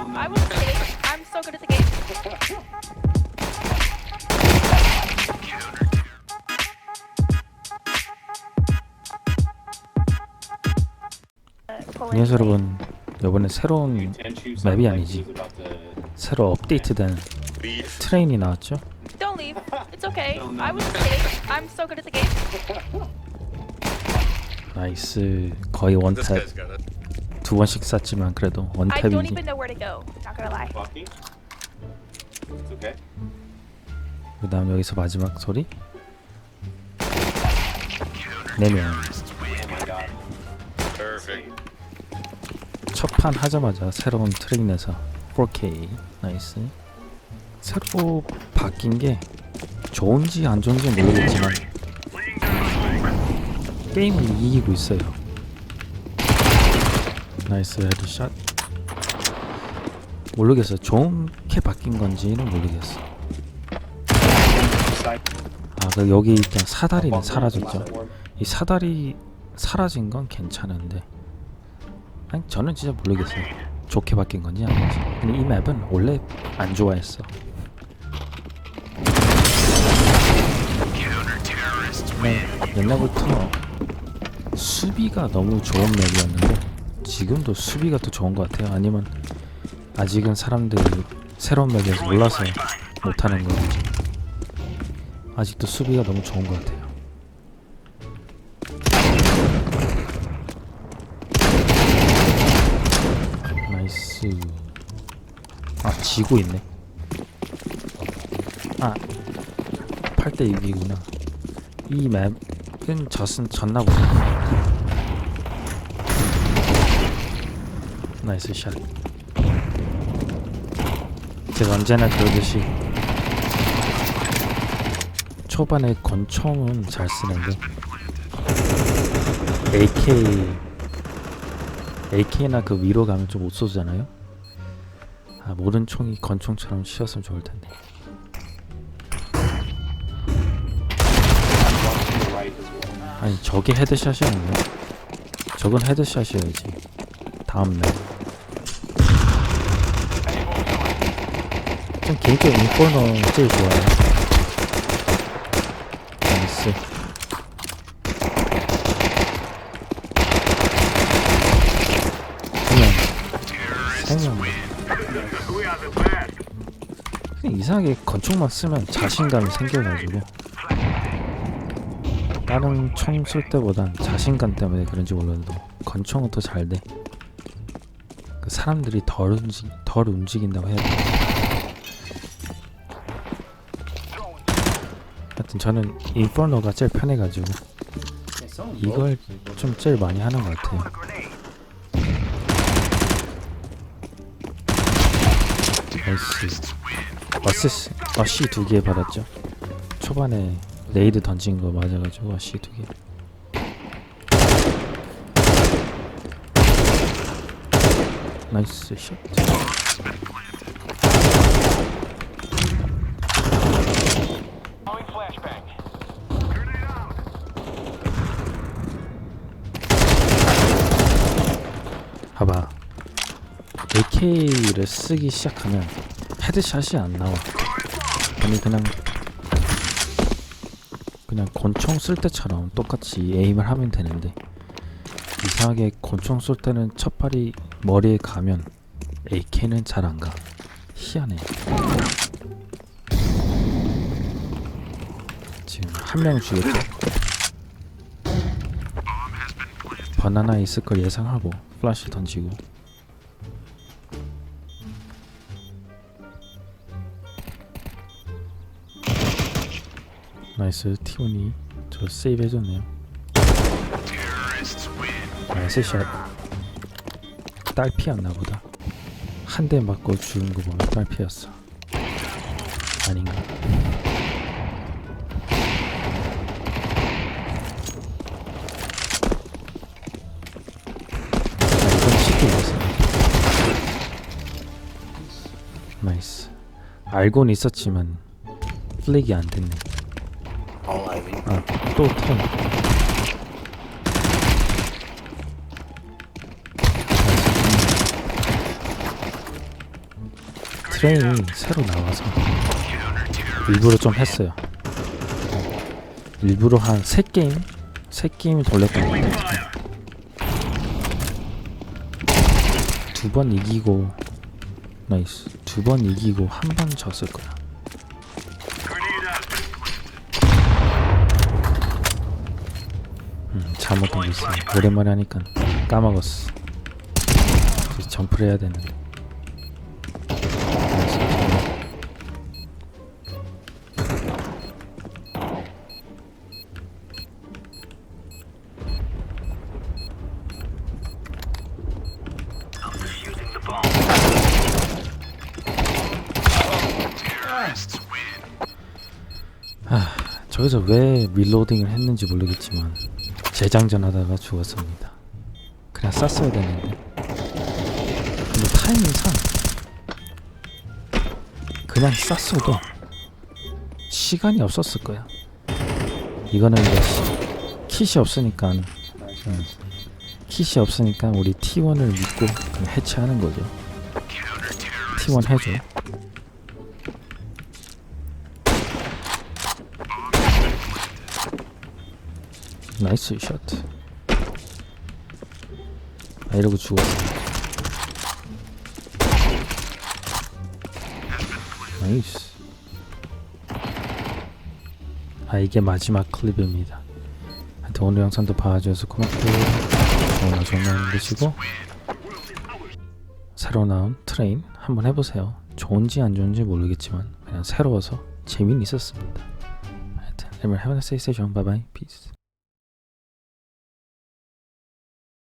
I was kidding. I'm so good at the game. 안녕하세요 여러분 이번에 새로운 맵이 아니지 새로 업데이트된 트레인이 나왔죠 Don't leave. It's okay. I was kidding. I'm so good at the game. 나이스 거의 원탭. 두 번씩 쐈지만 그래도 I don't 원탭이지 even know where to go. Not gonna lie. Walking? It's okay. 그 다음 여기서 마지막 소리 네명 Oh my god. Perfect. 첫판 하자마자 새로운 트레인에서 4K 나이스 새로 바뀐 게 좋은지 안 좋은지 모르겠지만 게임을 이기고 있어요 나이스 헤드샷. 모르겠어 좋게 바뀐 건지는 모르겠어 아그 여기 일단 사다리는 사라졌죠. 이 사다리 사라진 건 괜찮은데. 아니 저는 진짜 모르겠어요. 좋게 바뀐 건지 아닌지. 근데 이 맵은 원래 안 좋아했어. 네, 옛날부터 수비가 너무 좋은 맵이었는데 지금도 수비가 더 좋은 것 같아요? 아니면 아직은 사람들이 새로운 맵에서 몰라서 못하는 건지. 아직도 수비가 너무 좋은 것 같아요. 나이스. 아 지고 있네. 아 8대 6이구나. 이 맵은 졌은 졌나 보다 나이스 샷 제가 언제나 그러듯이 초반에 권총은 잘 쓰는데 AK AK나 그 위로 가면 좀 못 쏘잖아요. 아 모든 총이 권총처럼 쉬었으면 좋을 텐데. 아니 저게 헤드샷이었네. 저건 헤드샷이어야지. 다음 맵. 좀 개인적으로 인포너 제일 좋아요. 나이스. 그냥 그냥 이상하게 건총만 쓰면 자신감이 생겨가지고 다른 총 쓸 때보단 자신감 때문에 그런지 몰라도 건총은 더 잘 돼. 그 사람들이 덜 움직 덜 움직인다고 해야 돼. 하여튼 저는 인퍼노가 제일 편해가지고 이걸 좀 제일 많이 하는 것 같아요. 나이스. 어시스 어시 두 개 받았죠. 초반에 레이드 던진 거 맞아가지고 어시 두 개. 나이스 샷. 봐봐. AK를 쓰기 시작하면 헤드샷이 안 나와. 아니 그냥 그냥 권총 쓸 때처럼 똑같이 에임을 하면 되는데 이상하게 권총 쏠 때는 첫 발이 머리에 가면 AK는 잘 안 가. 희한해. 지금 한 명 죽였죠. 바나나 있을 걸 예상하고 플래시 던지고 나이스 티오니 저 세이브 해줬네요 나이스 샷. 딸피였나 보다. 한 대 맞고 죽은 거 보면 딸피였어. 아닌가? 아, 이건 쉽게 이겼어 나이스. 알고는 있었지만 플렉이 안 됐네. 아, 또 턴. 트레인이 새로 나와서 일부러 좀 했어요. 일부러 한세 게임 세 게임이 돌렸던 것 같아요. 두 번 이기고 나이스 두 번 이기고 한 번 졌을 거야. 음, 잘못한 게 있어. 오랜만에 하니까 까먹었어. 점프를 해야 되는데. 저기서 왜 릴로딩을 했는지 모르겠지만 재장전 하다가 죽었습니다. 그냥 쐈어야 되는데. 근데 타이밍상 그냥 쐈어도 시간이 없었을 거야. 이거는 이제 시- 킷이 없으니까 응. 킷이 없으니까 우리 T1을 믿고 해체하는 거죠. T1 해줘. 나이스 샷. 아 이러고 죽었어. 나이스. 아 이게 마지막 클립입니다. 하여튼 오늘 영상도 봐주셔서 고맙고 오늘 좋은 날 되시고 새로 나온 트레인 한번 해보세요. 좋은지 안 좋은지 모르겠지만 그냥 새로워서 재미는 있었습니다. 하여튼 everyone have a nice day, strong, bye bye, peace.